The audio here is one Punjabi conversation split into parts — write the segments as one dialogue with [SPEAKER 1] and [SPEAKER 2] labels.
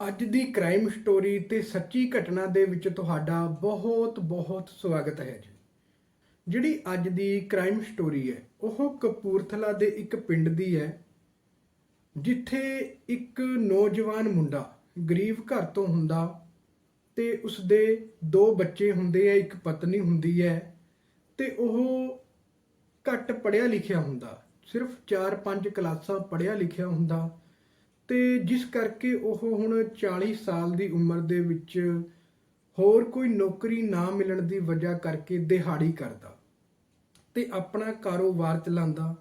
[SPEAKER 1] ਅੱਜ ਦੀ ਕ੍ਰਾਈਮ ਸਟੋਰੀ ਤੇ ਸੱਚੀ ਘਟਨਾ ਦੇ ਵਿੱਚ ਤੁਹਾਡਾ ਬਹੁਤ ਬਹੁਤ ਸਵਾਗਤ ਹੈ ਜੀ। ਜਿਹੜੀ ਅੱਜ ਦੀ ਕ੍ਰਾਈਮ ਸਟੋਰੀ ਹੈ, ਉਹ ਕਪੂਰਥਲਾ ਦੇ ਇੱਕ ਪਿੰਡ ਦੀ ਹੈ, ਜਿੱਥੇ ਇੱਕ ਨੌਜਵਾਨ ਮੁੰਡਾ ਗਰੀਬ ਘਰ ਤੋਂ ਹੁੰਦਾ ਤੇ ਉਸਦੇ ਦੋ ਬੱਚੇ ਹੁੰਦੇ ਆ, ਇੱਕ ਪਤਨੀ ਹੁੰਦੀ ਹੈ ਤੇ ਉਹ ਘੱਟ ਪੜਿਆ ਲਿਖਿਆ ਹੁੰਦਾ। ਸਿਰਫ 4-5 ਕਲਾਸਾਂ ਪੜਿਆ ਲਿਖਿਆ ਹੁੰਦਾ ਤੇ ਜਿਸ ਕਰਕੇ ਉਹ ਹੁਣ 40 ਸਾਲ ਦੀ ਉਮਰ ਦੇ ਵਿੱਚ ਹੋਰ ਕੋਈ ਨੌਕਰੀ ਨਾ ਮਿਲਣ ਦੀ ਵਜ੍ਹਾ ਕਰਕੇ ਦਿਹਾੜੀ ਕਰਦਾ ਤੇ ਆਪਣਾ ਕਾਰੋਬਾਰ ਚਲਾਉਂਦਾ।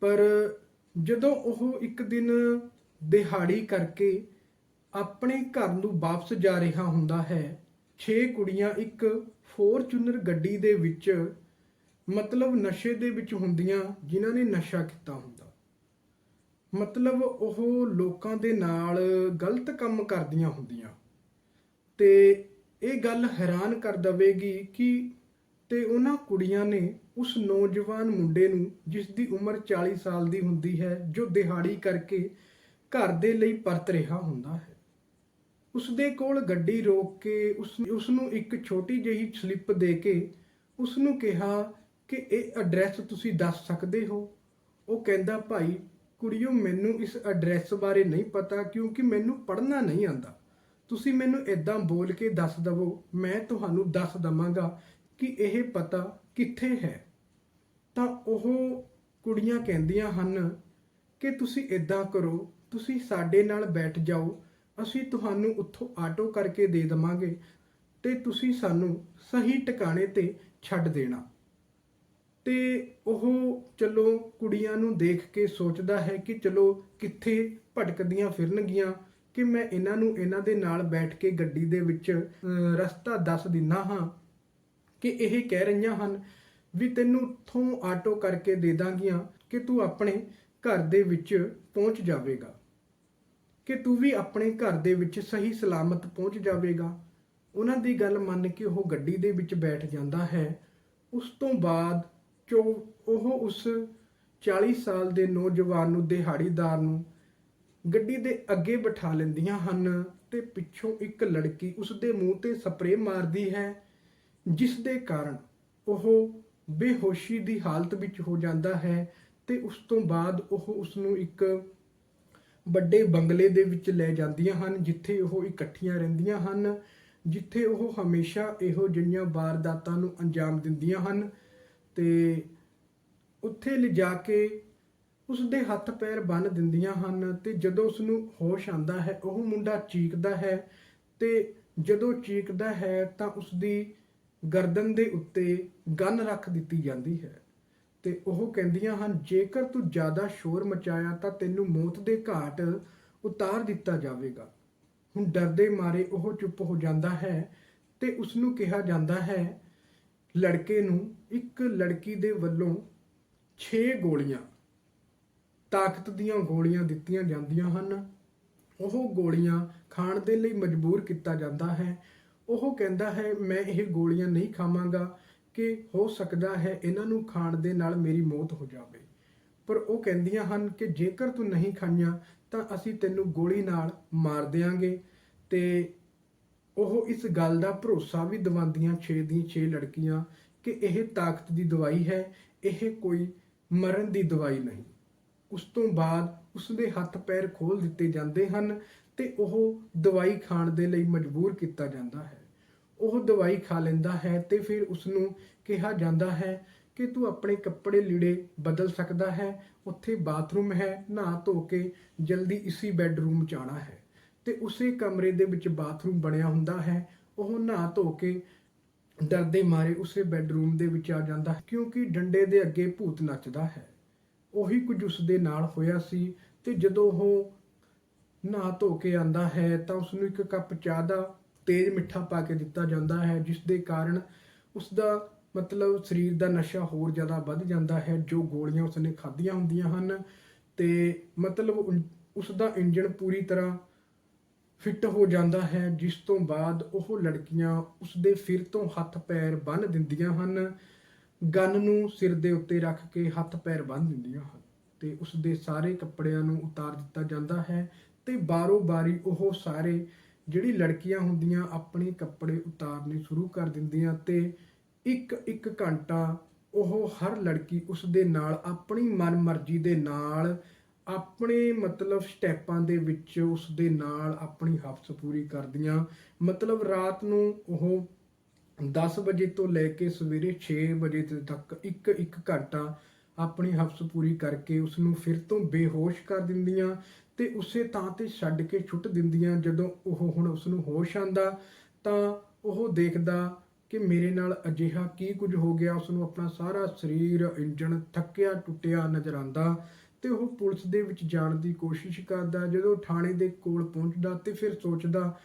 [SPEAKER 1] ਪਰ ਜਦੋਂ ਉਹ ਇੱਕ ਦਿਨ ਦਿਹਾੜੀ ਕਰਕੇ ਆਪਣੇ ਘਰ ਨੂੰ ਵਾਪਸ ਜਾ ਰਿਹਾ ਹੁੰਦਾ ਹੈ 6 ਕੁੜੀਆਂ ਇੱਕ ਫੋਰਚੂਨਰ ਗੱਡੀ ਦੇ ਵਿੱਚ ਮਤਲਬ ਨਸ਼ੇ ਦੇ ਵਿੱਚ ਹੁੰਦੀਆਂ ਜਿਨ੍ਹਾਂ ਨੇ ਨਸ਼ਾ ਕੀਤਾ ਹੁੰਦਾ। ਮਤਲਬ ਉਹ ਲੋਕਾਂ ਦੇ ਨਾਲ ਗਲਤ ਕੰਮ ਕਰਦੀਆਂ ਹੁੰਦੀਆਂ। ਤੇ ਇਹ ਗੱਲ ਹੈਰਾਨ ਕਰ ਦਵੇਗੀ ਕਿ ਤੇ ਉਹਨਾਂ ਕੁੜੀਆਂ ਨੇ ਉਸ ਨੌਜਵਾਨ ਮੁੰਡੇ ਨੂੰ, ਜਿਸ ਦੀ ਉਮਰ 40 ਸਾਲ ਦੀ ਹੁੰਦੀ ਹੈ, ਜੋ ਦਿਹਾੜੀ ਕਰਕੇ ਘਰ ਦੇ ਲਈ ਪਰਤ ਰਿਹਾ ਹੁੰਦਾ ਹੈ। ਉਸ ਦੇ ਕੋਲ ਗੱਡੀ ਰੋਕ ਕੇ ਉਸ ਉਸ ਨੂੰ ਇੱਕ ਛੋਟੀ ਜਿਹੀ ਸਲਿੱਪ ਦੇ ਕੇ ਉਸ ਨੂੰ ਕਿਹਾ ਕਿ, ਇਹ ਐਡਰੈਸ ਤੁਸੀਂ ਦੱਸ ਸਕਦੇ ਹੋ? ਉਹ ਕਹਿੰਦਾ, ਭਾਈ ਕੁੜੀਓ, ਮੈਨੂੰ ਇਸ ਐਡਰੈਸ ਬਾਰੇ ਨਹੀਂ ਪਤਾ ਕਿਉਂਕਿ ਮੈਨੂੰ ਪੜ੍ਹਨਾ ਨਹੀਂ ਆਂਦਾ ਤੁਸੀਂ ਮੈਨੂੰ ਇਦਾਂ ਬੋਲ ਕੇ ਦੱਸ ਦਵੋ, ਮੈਂ ਤੁਹਾਨੂੰ ਦੱਸ ਦਵਾਂਗਾ ਕਿ ਇਹ ਪਤਾ ਕਿੱਥੇ ਹੈ। ਤਾਂ ਉਹ ਕੁੜੀਆਂ ਕਹਿੰਦੀਆਂ ਹਨ ਕਿ ਤੁਸੀਂ ਇਦਾਂ ਕਰੋ, ਤੁਸੀਂ ਸਾਡੇ ਨਾਲ ਬੈਠ ਜਾਓ, ਅਸੀਂ ਤੁਹਾਨੂੰ ਉੱਥੋਂ ਆਟੋ ਕਰਕੇ ਦੇ ਦਵਾਂਗੇ ਤੇ ਤੁਸੀਂ ਸਾਨੂੰ ਸਹੀ ਟਿਕਾਣੇ ਤੇ ਛੱਡ ਦੇਣਾ। ਤੇ ਉਹ ਚਲੋ ਕੁੜੀਆਂ ਨੂੰ ਦੇਖ ਕੇ ਸੋਚਦਾ ਹੈ ਕਿ ਚਲੋ ਕਿੱਥੇ ਭਟਕਦੀਆਂ ਫਿਰਨਗੀਆਂ ਕਿ ਮੈਂ ਇਹਨਾਂ ਨੂੰ ਇਹਨਾਂ ਦੇ ਨਾਲ ਬੈਠ ਕੇ ਗੱਡੀ ਦੇ ਵਿੱਚ ਰਸਤਾ ਦੱਸ ਦਿੰਨਾ ਹਾਂ ਕਿ ਇਹ ਕਹਿ ਰਹੀਆਂ ਹਨ ਵੀ ਤੈਨੂੰ ਉੱਥੋਂ ਆਟੋ ਕਰਕੇ ਦੇ ਦਾਂਗੀਆਂ ਕਿ ਤੂੰ ਆਪਣੇ ਘਰ ਦੇ ਵਿੱਚ ਪਹੁੰਚ ਜਾਵੇਗਾ। ਕਿ ਤੂੰ ਵੀ ਆਪਣੇ ਘਰ ਦੇ ਵਿੱਚ ਸਹੀ ਸਲਾਮਤ ਪਹੁੰਚ ਜਾਵੇਗਾ। ਉਹਨਾਂ ਦੀ ਗੱਲ ਮੰਨ ਕੇ ਉਹ ਗੱਡੀ ਦੇ ਵਿੱਚ ਬੈਠ ਜਾਂਦਾ ਹੈ। ਉਸ ਤੋਂ ਬਾਅਦ ਜੋ ਉਹ ਉਸ 40 ਸਾਲ ਦੇ ਨੌਜਵਾਨ ਨੂੰ ਦਿਹਾੜੀਦਾਰ ਨੂੰ ਗੱਡੀ ਦੇ ਅੱਗੇ ਬਿਠਾ ਲੈਂਦੀਆਂ ਹਨ ਤੇ ਪਿੱਛੋਂ ਇੱਕ ਲੜਕੀ ਉਸ ਦੇ ਮੂੰਹ ਤੇ ਸਪਰੇਅ ਮਾਰਦੀ ਹੈ ਜਿਸ ਦੇ ਕਾਰਨ ਉਹ ਬੇਹੋਸ਼ੀ ਦੀ ਹਾਲਤ ਵਿੱਚ ਹੋ ਜਾਂਦਾ ਹੈ ਤੇ ਉਸ ਤੋਂ ਬਾਅਦ ਉਹ ਉਸ ਨੂੰ ਇੱਕ ਵੱਡੇ ਬੰਗਲੇ ਦੇ ਵਿੱਚ ਲੈ ਜਾਂਦੀਆਂ ਹਨ, ਜਿੱਥੇ ਉਹ ਇਕੱਠੀਆਂ ਰਹਿੰਦੀਆਂ ਹਨ, ਜਿੱਥੇ ਉਹ ਹਮੇਸ਼ਾ ਇਹੋ ਜਿਹੀਆਂ ਵਾਰਦਾਤਾਂ ਨੂੰ ਅੰਜਾਮ ਦਿੰਦੀਆਂ ਹਨ। ਤੇ ਉੱਥੇ ਲਿਜਾ ਕੇ ਉਸ ਦੇ ਹੱਥ ਪੈਰ ਬੰਨ ਦਿੰਦੀਆਂ ਹਨ ਤੇ ਜਦੋਂ ਉਸ ਨੂੰ ਹੋਸ਼ ਆਂਦਾ ਹੈ, ਉਹ ਮੁੰਡਾ ਚੀਕਦਾ ਹੈ ਤੇ ਜਦੋਂ ਚੀਕਦਾ ਹੈ ਤਾਂ ਉਸ ਦੀ ਗਰਦਨ ਦੇ ਉੱਤੇ ਗਨ ਰੱਖ ਦਿੱਤੀ ਜਾਂਦੀ ਹੈ ਤੇ ਉਹ ਕਹਿੰਦੀਆਂ ਹਨ, ਜੇਕਰ ਤੂੰ ਜ਼ਿਆਦਾ ਸ਼ੋਰ ਮਚਾਇਆ ਤਾਂ ਤੈਨੂੰ ਮੌਤ ਦੇ ਘਾਟ ਉਤਾਰ ਦਿੱਤਾ ਜਾਵੇਗਾ। ਹੁਣ ਡਰਦੇ ਮਾਰੇ ਉਹ ਚੁੱਪ ਹੋ ਜਾਂਦਾ ਹੈ ਤੇ ਉਸ ਨੂੰ ਕਿਹਾ ਜਾਂਦਾ ਹੈ ਲੜਕੇ ਨੂੰ ਇੱਕ ਲੜਕੀ ਦੇ ਵੱਲੋਂ 6 ਗੋਲੀਆਂ, ਤਾਕਤ ਦੀਆਂ ਗੋਲੀਆਂ ਦਿੱਤੀਆਂ ਜਾਂਦੀਆਂ ਹਨ। ਉਹ ਗੋਲੀਆਂ ਖਾਣ ਦੇ ਲਈ ਮਜਬੂਰ ਕੀਤਾ ਜਾਂਦਾ ਹੈ। ਉਹ ਕਹਿੰਦਾ ਹੈ, ਮੈਂ ਇਹ ਗੋਲੀਆਂ ਨਹੀਂ ਖਾਵਾਂਗਾ ਕਿ ਹੋ ਸਕਦਾ ਹੈ ਇਹਨਾਂ ਨੂੰ ਖਾਣ ਦੇ ਨਾਲ ਮੇਰੀ ਮੌਤ ਹੋ ਜਾਵੇ। ਪਰ ਉਹ ਕਹਿੰਦੀਆਂ ਹਨ ਕਿ ਜੇਕਰ ਤੂੰ ਨਹੀਂ ਖਾਈਆਂ ਤਾਂ ਅਸੀਂ ਤੈਨੂੰ ਗੋਲੀ ਨਾਲ ਮਾਰ ਦੇਵਾਂਗੇ ਤੇ ਉਹ ਇਸ ਗੱਲ ਦਾ ਭਰੋਸਾ ਵੀ ਦਿਵਾਉਂਦੀਆਂ 6 ਦੀਆਂ 6 ਲੜਕੀਆਂ ਕਿ ਇਹ ਤਾਕਤ ਦੀ ਦਵਾਈ ਹੈ, ਇਹ ਕੋਈ ਮਰਨ ਦੀ ਦਵਾਈ ਨਹੀਂ। ਉਸ ਤੋਂ ਬਾਅਦ ਉਸ ਦੇ ਹੱਥ ਪੈਰ ਖੋਲ ਦਿੱਤੇ ਜਾਂਦੇ ਹਨ ਤੇ ਉਹ ਦਵਾਈ ਖਾਣ ਦੇ ਲਈ ਮਜਬੂਰ ਕੀਤਾ ਜਾਂਦਾ ਹੈ। ਉਹ ਦਵਾਈ ਖਾ ਲੈਂਦਾ ਹੈ ਤੇ ਫਿਰ ਉਸ ਨੂੰ ਕਿਹਾ ਜਾਂਦਾ ਹੈ ਕਿ ਤੂੰ ਆਪਣੇ ਕੱਪੜੇ ਲੀੜੇ ਬਦਲ ਸਕਦਾ ਹੈ, ਉੱਥੇ ਬਾਥਰੂਮ ਹੈ, ਨਹਾ ਧੋ ਕੇ ਜਲਦੀ ਇਸੀ ਬੈੱਡਰੂਮ ਚ ਆਣਾ ਹੈ। ਤੇ ਉਸੇ ਕਮਰੇ ਦੇ ਵਿੱਚ ਬਾਥਰੂਮ ਬਣਿਆ ਹੁੰਦਾ ਹੈ। ਉਹ ਨਹਾ ਧੋ ਕੇ ਡਰਦੇ ਮਾਰੇ ਉਸੇ ਬੈੱਡਰੂਮ ਦੇ ਵਿੱਚ ਆ ਜਾਂਦਾ ਹੈ ਕਿਉਂਕਿ ਡੰਡੇ ਦੇ ਅੱਗੇ ਭੂਤ ਨੱਚਦਾ ਹੈ। ਉਹੀ ਕੁਝ ਉਸ ਦੇ ਨਾਲ ਹੋਇਆ ਸੀ ਤੇ ਜਦੋਂ ਉਹ ਨਹਾ ਧੋ ਕੇ ਆਂਦਾ ਹੈ ਤਾਂ ਉਸ ਨੂੰ ਇੱਕ ਕੱਪ ਚਾਹ ਦਾ ਤੇਜ਼ ਮਿੱਠਾ ਪਾ ਕੇ ਦਿੱਤਾ ਜਾਂਦਾ ਹੈ ਜਿਸ ਦੇ ਕਾਰਨ ਉਸ ਦਾ ਮਤਲਬ ਸਰੀਰ ਦਾ ਨਸ਼ਾ ਹੋਰ ਜ਼ਿਆਦਾ ਵੱਧ ਜਾਂਦਾ ਹੈ, ਜੋ ਗੋਲੀਆਂ ਉਸਨੇ ਖਾਧੀਆਂ ਹੁੰਦੀਆਂ ਹਨ ਤੇ ਮਤਲਬ ਉਨ- ਉਸ ਦਾ ਇੰਜਣ ਪੂਰੀ ਤਰ੍ਹਾਂ ਫਿੱਟ ਹੋ ਜਾਂਦਾ ਹੈ, ਜਿਸ ਤੋਂ ਬਾਅਦ ਉਹ ਲੜਕੀਆਂ ਉਸ ਦੇ ਫਿਰ ਤੋਂ ਹੱਥ ਪੈਰ ਬੰਨ ਦਿੰਦੀਆਂ ਹਨ। ਗਨ ਨੂੰ ਸਿਰ ਦੇ ਉੱਤੇ ਰੱਖ ਕੇ ਹੱਥ ਪੈਰ ਬੰਨ ਦਿੰਦੀਆਂ ਹਨ ਤੇ ਉਸ ਦੇ ਸਾਰੇ ਕੱਪੜਿਆਂ ਨੂੰ ਉਤਾਰ ਦਿੱਤਾ ਜਾਂਦਾ ਹੈ ਤੇ ਬਾਰੋ ਬਾਰੀ ਉਹ ਸਾਰੇ ਜਿਹੜੀ ਲੜਕੀਆਂ ਹੁੰਦੀਆਂ ਆਪਣੇ ਕੱਪੜੇ ਉਤਾਰਨੇ ਸ਼ੁਰੂ ਕਰ ਦਿੰਦੀਆਂ ਤੇ ਇੱਕ ਇੱਕ ਘੰਟਾ ਉਹ ਹਰ ਲੜਕੀ ਉਸ ਦੇ ਨਾਲ ਆਪਣੀ ਮਨਮਰਜ਼ੀ ਦੇ ਨਾਲ ਆਪਣੇ ਮਤਲਬ ਸਟੈਪਾਂ ਦੇ ਵਿੱਚ ਉਸ ਦੇ ਨਾਲ ਆਪਣੀ ਹਫਸ ਪੂਰੀ ਕਰਦੀਆਂ। ਮਤਲਬ ਰਾਤ ਨੂੰ ਉਹ 10 ਵਜੇ ਤੋਂ ਲੈ ਕੇ ਸਵੇਰੇ 6 ਵਜੇ ਤੱਕ ਇੱਕ ਇੱਕ ਘੰਟਾ ਆਪਣੀ ਹਫਸ ਪੂਰੀ ਕਰਕੇ ਉਸ ਨੂੰ ਫਿਰ ਤੋਂ ਬੇਹੋਸ਼ ਕਰ ਦਿੰਦੀਆਂ ਤੇ ਉਸੇ ਥਾਂ ਤੇ ਛੱਡ ਕੇ ਛੁੱਟ ਦਿੰਦੀਆਂ। ਜਦੋਂ ਉਹ ਹੁਣ ਉਸ ਨੂੰ ਹੋਸ਼ ਆਂਦਾ ਤਾਂ ਉਹ ਦੇਖਦਾ ਕਿ ਮੇਰੇ ਨਾਲ ਅਜਿਹਾ ਕੀ ਕੁਝ ਹੋ ਗਿਆ। ਉਸ ਨੂੰ ਆਪਣਾ ਸਾਰਾ ਸਰੀਰ ਇੰਜਣ ਥੱਕਿਆ ਟੁੱਟਿਆ ਨਜ਼ਰ ਆਂਦਾ ਤੇ ਉਹ ਪੁਲਿਸ ਦੇ ਵਿੱਚ ਜਾਣ ਦੀ ਕੋਸ਼ਿਸ਼ ਕਰਦਾ, ਜਦੋਂ ਥਾਣੇ ਦੇ ਕੋਲ ਪਹੁੰਚਦਾ ਤੇ ਫਿਰ ਸੋਚਦਾ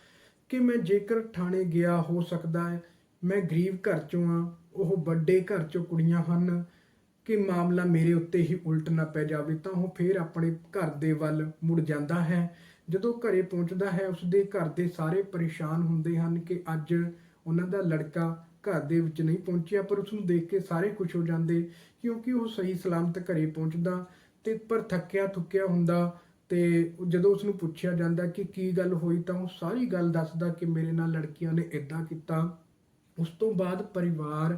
[SPEAKER 1] ਕਿ ਮੈਂ ਜੇਕਰ ਥਾਣੇ ਗਿਆ ਹੋ ਸਕਦਾ ਹੈ, ਮੈਂ ਗਰੀਬ ਘਰ ਚੋਂ ਆ ਉਹ ਵੱਡੇ ਘਰ ਚੋਂ ਕੁੜੀਆਂ ਹਨ, ਕਿ ਮਾਮਲਾ ਮੇਰੇ ਉੱਤੇ ਹੀ ਉਲਟ ਨਾ ਪੈ ਜਾਵੇ, ਤਾਂ ਉਹ ਫੇਰ ਆਪਣੇ ਘਰ ਦੇ ਵੱਲ ਮੁੜ ਜਾਂਦਾ ਹੈ। ਜਦੋਂ ਘਰੇ ਪਹੁੰਚਦਾ ਹੈ, ਉਸਦੇ ਘਰ ਦੇ ਸਾਰੇ ਪਰੇਸ਼ਾਨ ਹੁੰਦੇ ਹਨ ਕਿ ਅੱਜ ਉਹਨਾਂ ਦਾ ਲੜਕਾ ਘਰ ਦੇ ਵਿੱਚ ਨਹੀਂ ਪਹੁੰਚਿਆ, ਪਰ ਉਸ ਨੂੰ ਦੇਖ ਕੇ ਸਾਰੇ ਖੁਸ਼ ਹੋ ਜਾਂਦੇ ਕਿਉਂਕਿ ਉਹ ਸਹੀ ਸਲਾਮਤ ਘਰੇ ਪਹੁੰਚਦਾ ਤੇ ਪਰ ਥੱਕਿਆ ਥੁੱਕਿਆ ਹੁੰਦਾ ਤੇ ਜਦੋਂ ਉਸ ਨੂੰ ਪੁੱਛਿਆ ਜਾਂਦਾ ਕਿ ਕੀ ਗੱਲ ਹੋਈ ਤਾਂ ਉਹ ਸਾਰੀ ਗੱਲ ਦੱਸਦਾ ਕਿ ਮੇਰੇ ਨਾਲ ਲੜਕੀਆਂ ਨੇ ਇਦਾਂ ਕੀਤਾ। ਉਸ ਤੋਂ ਬਾਅਦ ਪਰਿਵਾਰ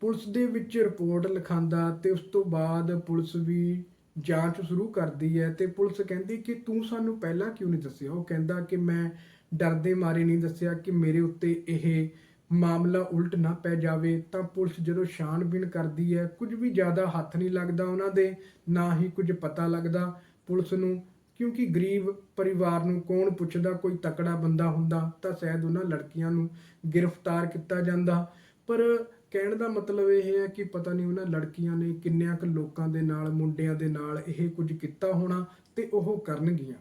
[SPEAKER 1] ਪੁਲਿਸ ਦੇ ਵਿੱਚ ਰਿਪੋਰਟ ਲਿਖਾਉਂਦਾ ਤੇ ਉਸ ਤੋਂ ਬਾਅਦ ਪੁਲਿਸ ਵੀ ਜਾਂਚ ਸ਼ੁਰੂ ਕਰਦੀ ਹੈ ਤੇ ਪੁਲਿਸ ਕਹਿੰਦੀ ਕਿ ਤੂੰ ਸਾਨੂੰ ਪਹਿਲਾਂ ਕਿਉਂ ਨਹੀਂ ਦੱਸਿਆ? ਉਹ ਕਹਿੰਦਾ ਕਿ ਮੈਂ ਡਰਦੇ ਮਾਰੇ ਨਹੀਂ ਦੱਸਿਆ ਕਿ ਮੇਰੇ ਉੱਤੇ ਇਹ ਮਾਮਲਾ ਉਲਟ ਨਾ ਪੈ ਜਾਵੇ ਤਾਂ ਪੁਲਿਸ ਜਦੋਂ ਛਾਣਬੀਣ ਕਰਦੀ ਹੈ, ਕੁਝ ਵੀ ਜ਼ਿਆਦਾ ਹੱਥ ਨਹੀਂ ਲੱਗਦਾ ਉਹਨਾਂ ਦੇ, ਨਾ ਹੀ ਕੁਝ ਪਤਾ ਲੱਗਦਾ। ਪੁਲਿਸ ਨੂੰ, ਕਿਉਂਕਿ ਗਰੀਬ ਪਰਿਵਾਰ ਨੂੰ ਕੌਣ ਪੁੱਛਦਾ, ਕੋਈ ਤਕੜਾ ਬੰਦਾ ਹੁੰਦਾ ਤਾਂ ਸ਼ਾਇਦ ਉਹਨਾਂ ਲੜਕੀਆਂ ਨੂੰ ਗ੍ਰਿਫਤਾਰ ਕੀਤਾ ਜਾਂਦਾ। ਪਰ ਕਹਿਣ ਦਾ ਮਤਲਬ ਇਹ ਹੈ ਕਿ ਪਤਾ ਨਹੀਂ ਉਹਨਾਂ ਲੜਕੀਆਂ ਨੇ ਕਿੰਨਿਆਂ ਕੁ ਲੋਕਾਂ ਦੇ ਨਾਲ, ਮੁੰਡਿਆਂ ਦੇ ਨਾਲ ਇਹ ਕੁਝ ਕੀਤਾ ਹੋਣਾ ਤੇ ਉਹ ਕਰਨਗੀਆਂ।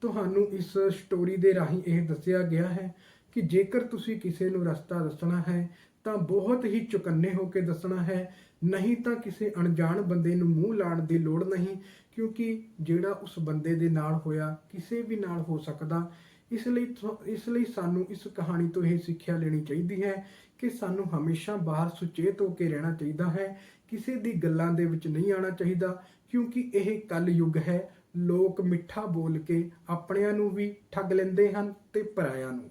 [SPEAKER 1] ਤੁਹਾਨੂੰ ਇਸ ਸਟੋਰੀ ਦੇ ਰਾਹੀਂ ਇਹ ਦੱਸਿਆ ਗਿਆ ਹੈ ਕਿ ਜੇਕਰ ਤੁਸੀਂ ਕਿਸੇ ਨੂੰ ਰਸਤਾ ਦੱਸਣਾ ਹੈ, ਤਾਂ ਬਹੁਤ ਹੀ ਚੁਕੰਨੇ ਹੋ ਕੇ ਦੱਸਣਾ ਹੈ। ਨਹੀਂ ਤਾਂ ਕਿਸੇ ਅਣਜਾਣ ਬੰਦੇ ਨੂੰ ਮੂੰਹ ਲਾਣ ਦੀ ਲੋੜ ਨਹੀਂ, ਕਿਉਂਕਿ ਜਿਹੜਾ ਉਸ ਬੰਦੇ ਦੇ ਨਾਲ ਹੋਇਆ, ਕਿਸੇ ਵੀ ਨਾਲ ਹੋ ਸਕਦਾ। ਇਸ ਲਈ ਤੁ- ਇਸ ਲਈ ਸਾਨੂੰ ਇਸ ਕਹਾਣੀ ਤੋਂ ਇਹ ਸਿੱਖਿਆ ਲੈਣੀ ਚਾਹੀਦੀ ਹੈ ਕਿ ਸਾਨੂੰ ਹਮੇਸ਼ਾ ਬਾਹਰ ਸੁਚੇਤ ਹੋ ਕੇ ਰਹਿਣਾ ਚਾਹੀਦਾ ਹੈ। ਕਿਸੇ ਦੀ ਗੱਲਾਂ ਦੇ ਵਿੱਚ ਨਹੀਂ ਆਉਣਾ ਚਾਹੀਦਾ, ਕਿਉਂਕਿ ਇਹ ਕਲ ਯੁੱਗ ਹੈ। ਲੋਕ ਮਿੱਠਾ ਬੋਲ ਕੇ ਆਪਣਿਆਂ ਨੂੰ ਵੀ ਠੱਗ ਲੈਂਦੇ ਹਨ ਤੇ ਪਰਾਇਆਂ ਨੂੰ।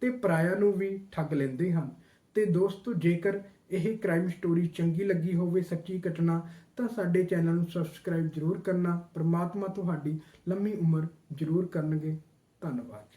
[SPEAKER 1] ਤੇ ਪਰਾਇਆਂ ਨੂੰ ਵੀ ਠੱਗ ਲੈਂਦੇ ਹਨ। ਤੇ ਦੋਸਤੋ, ਜੇਕਰ ਇਹ ਕ੍ਰਾਈਮ ਸਟੋਰੀ ਚੰਗੀ ਲੱਗੀ ਹੋਵੇ, ਸੱਚੀ ਘਟਨਾ, ਤਾਂ ਸਾਡੇ ਚੈਨਲ ਨੂੰ ਸਬਸਕ੍ਰਾਈਬ ਜ਼ਰੂਰ ਕਰਨਾ। ਪ੍ਰਮਾਤਮਾ ਤੁਹਾਡੀ ਲੰਮੀ ਉਮਰ ਜ਼ਰੂਰ ਕਰਨਗੇ। ਧੰਨਵਾਦ।